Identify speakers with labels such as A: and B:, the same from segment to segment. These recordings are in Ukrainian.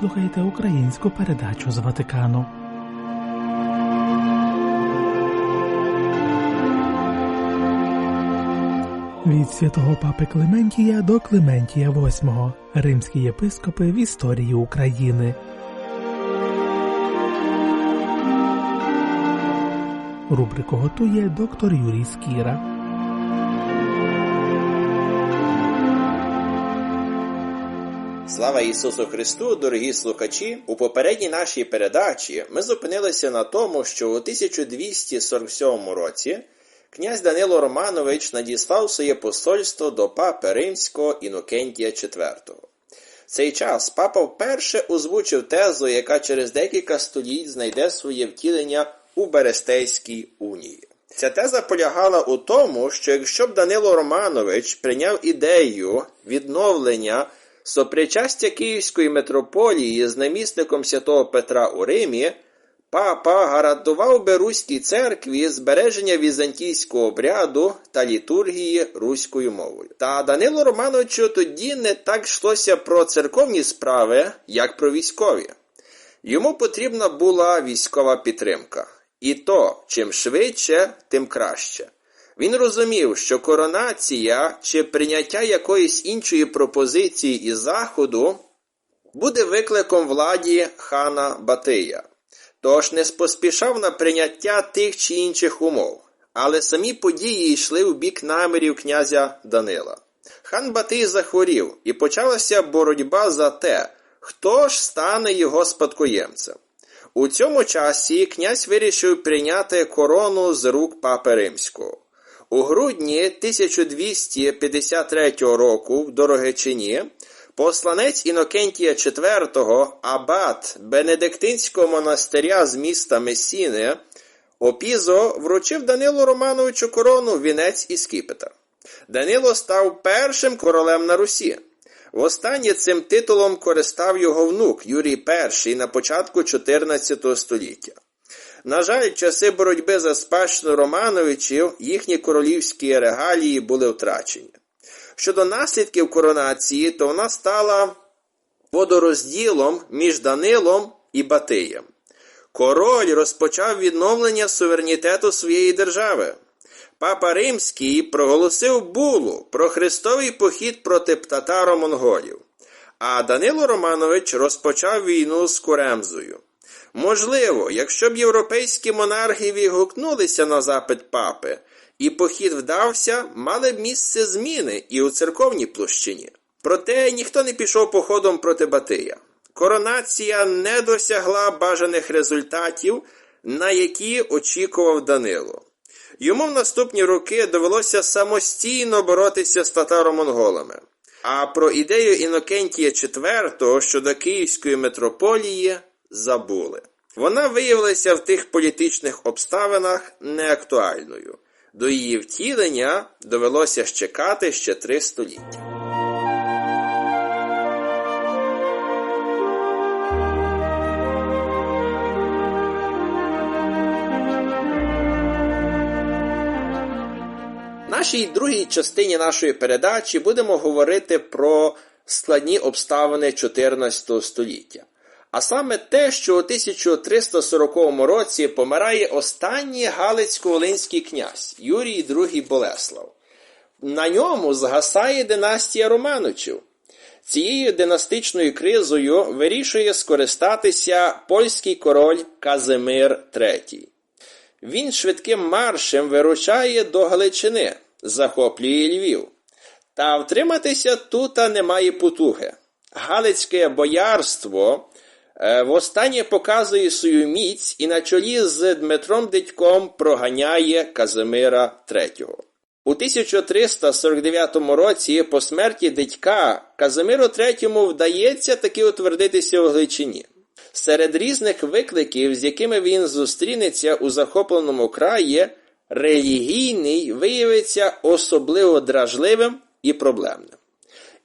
A: слухаєте українську передачу з Ватикану. Від святого папи Клементія до Клементія VIII. Римські єпископи в історії України. Рубрику готує доктор Юрій Скіра.
B: Слава Ісусу Христу, дорогі слухачі! У попередній нашій передачі ми зупинилися на тому, що у 1247 році князь Данило Романович надіслав своє посольство до папи Римського Інокентія IV. В цей час папа вперше озвучив тезу, яка через декілька століть знайде своє втілення у Берестейській унії. Ця теза полягала у тому, що якщо б Данило Романович прийняв ідею відновлення сопричастя Київської митрополії з намісником святого Петра у Римі, папа гарантував би Руській церкві збереження візантійського обряду та літургії руською мовою. Та Данилу Романовичу тоді не так йшлося про церковні справи, як про військові. Йому потрібна була військова підтримка. І то, чим швидше, тим краще. Він розумів, що коронація чи прийняття якоїсь іншої пропозиції із Заходу буде викликом владі хана Батия, тож не поспішав на прийняття тих чи інших умов, але самі події йшли у бік намірів князя Данила. Хан Батий захворів, і почалася боротьба за те, хто ж стане його спадкоємцем. У цьому часі князь вирішив прийняти корону з рук папи римського. У грудні 1253 року в Дорогечині посланець Інокентія IV, абат Бенедиктинського монастиря з міста Месіни, Опізо вручив Данилу Романовичу корону вінець і скіпетр. Данило став першим королем на Русі. Востаннє цим титулом користав його внук Юрій І на початку 14 століття. На жаль, часи боротьби за спадщину Романовичів їхні королівські регалії були втрачені. Щодо наслідків коронації, то вона стала водорозділом між Данилом і Батиєм. Король розпочав відновлення суверенітету своєї держави. Папа Римський проголосив булу про хрестовий похід проти татаро-монголів, а Данило Романович розпочав війну з Куремзою. Можливо, якщо б європейські монархи відгукнулися на запит папи, і похід вдався, мали б місце зміни і у церковній площині. Проте ніхто не пішов походом проти Батия. Коронація не досягла бажаних результатів, на які очікував Данило. Йому в наступні роки довелося самостійно боротися з татаро-монголами. А про ідею Інокентія IV щодо Київської митрополії забули. Вона виявилася в тих політичних обставинах неактуальною. До її втілення довелося чекати ще три століття. В нашій другій частині нашої передачі будемо говорити про складні обставини 14 століття. А саме те, що у 1340 році помирає останній Галицько-Волинський князь Юрій II Болеслав. На ньому згасає династія Романовичів. Цією династичною кризою вирішує скористатися польський король Казимир III. Він швидким маршем вирушає до Галичини, захоплює Львів. Та втриматися тут немає потуги. Галицьке боярство востаннє показує свою міць і на чолі з Дмитром Дидьком проганяє Казимира III. У 1349 році по смерті Дидька Казимиру III вдається таки утвердитися у Гличині. Серед різних викликів, з якими він зустрінеться у захопленому краї, релігійний виявиться особливо дражливим і проблемним.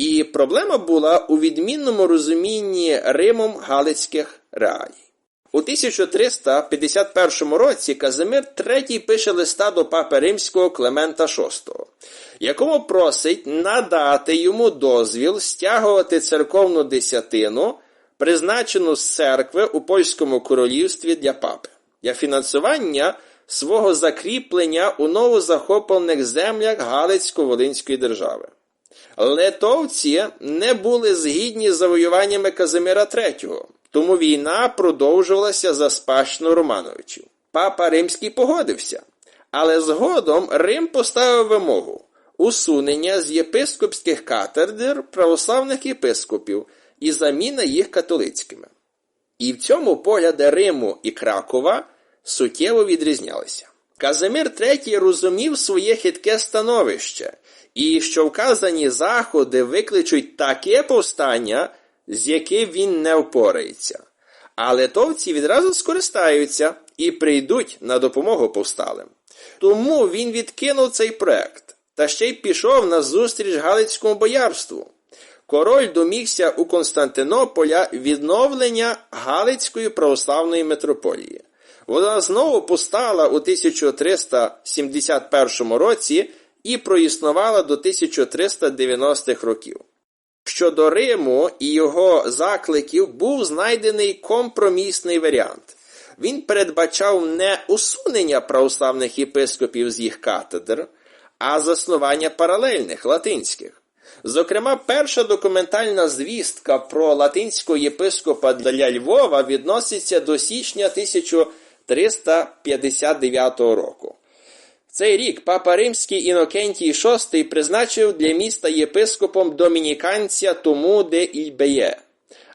B: І проблема була у відмінному розумінні Римом Галицьких реалій. У 1351 році Казимир III пише листа до папи римського Клемента VI, якому просить надати йому дозвіл стягувати церковну десятину призначену з церкви у польському королівстві для папи, для фінансування свого закріплення у новозахоплених землях Галицько-Волинської держави. Литовці не були згідні з завоюваннями Казимира III, тому війна продовжувалася за спадщину Романовичів. Папа Римський погодився, але згодом Рим поставив вимогу усунення з єпископських катедр православних єпископів і заміна їх католицькими. І в цьому погляди Риму і Кракова суттєво відрізнялися. Казимир III розумів своє хитке становище, і що вказані заходи викличуть таке повстання, з яким він не впорається. А литовці відразу скористаються і прийдуть на допомогу повсталим. Тому він відкинув цей проект та ще й пішов на зустріч Галицькому боярству. Король домігся у Константинополя відновлення Галицької православної митрополії. Вона знову постала у 1371 році і проіснувала до 1390-х років. Щодо Риму і його закликів був знайдений компромісний варіант. Він передбачав не усунення православних єпископів з їх катедр, а заснування паралельних латинських. Зокрема, перша документальна звістка про латинського єпископа для Львова відноситься до січня 1359 року. В цей рік папа Римський Інокентій VI призначив для міста єпископом домініканця Тому де Ільбеє.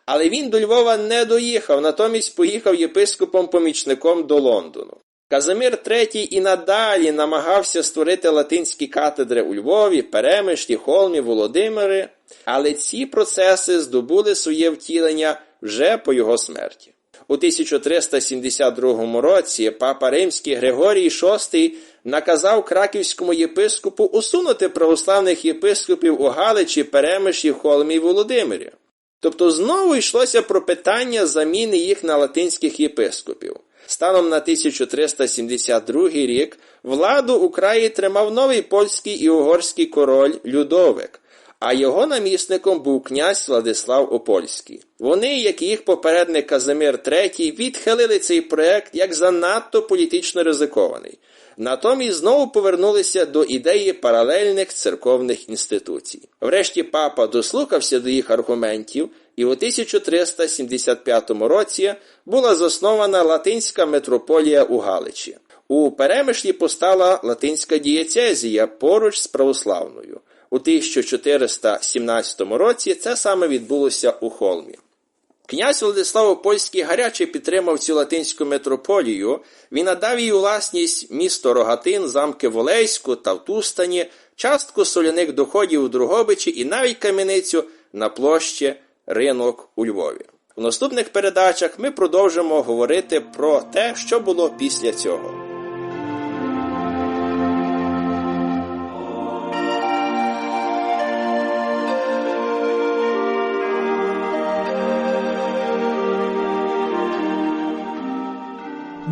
B: Але він до Львова не доїхав, натомість поїхав єпископом-помічником до Лондону. Казимир III і надалі намагався створити латинські катедри у Львові, Перемишлі, Холмі, Володимири, але ці процеси здобули своє втілення вже по його смерті. У 1372 році папа Римський Григорій VI наказав краківському єпископу усунути православних єпископів у Галичі, Перемишлі, Холмі і Володимирі. Тобто знову йшлося про питання заміни їх на латинських єпископів. Станом на 1372 рік владу у краї тримав новий польський і угорський король Людовик, а його намісником був князь Владислав Опольський. Вони, як і їх попередник Казимир III, відхилили цей проект як занадто політично ризикований. Натомість знову повернулися до ідеї паралельних церковних інституцій. Врешті папа дослухався до їх аргументів, і у 1375 році була заснована латинська митрополія у Галичі. У перемишлі постала латинська дієцезія поруч з православною. У 1417 році це саме відбулося у Холмі. Князь Владислав Польський гаряче підтримав цю латинську митрополію, він надав їй власність місто Рогатин, замки Волейську та в Тустані, частку соляних доходів у Другобичі і навіть кам'яницю на площі Ринок у Львові. У наступних передачах ми продовжимо говорити про те, що було після цього.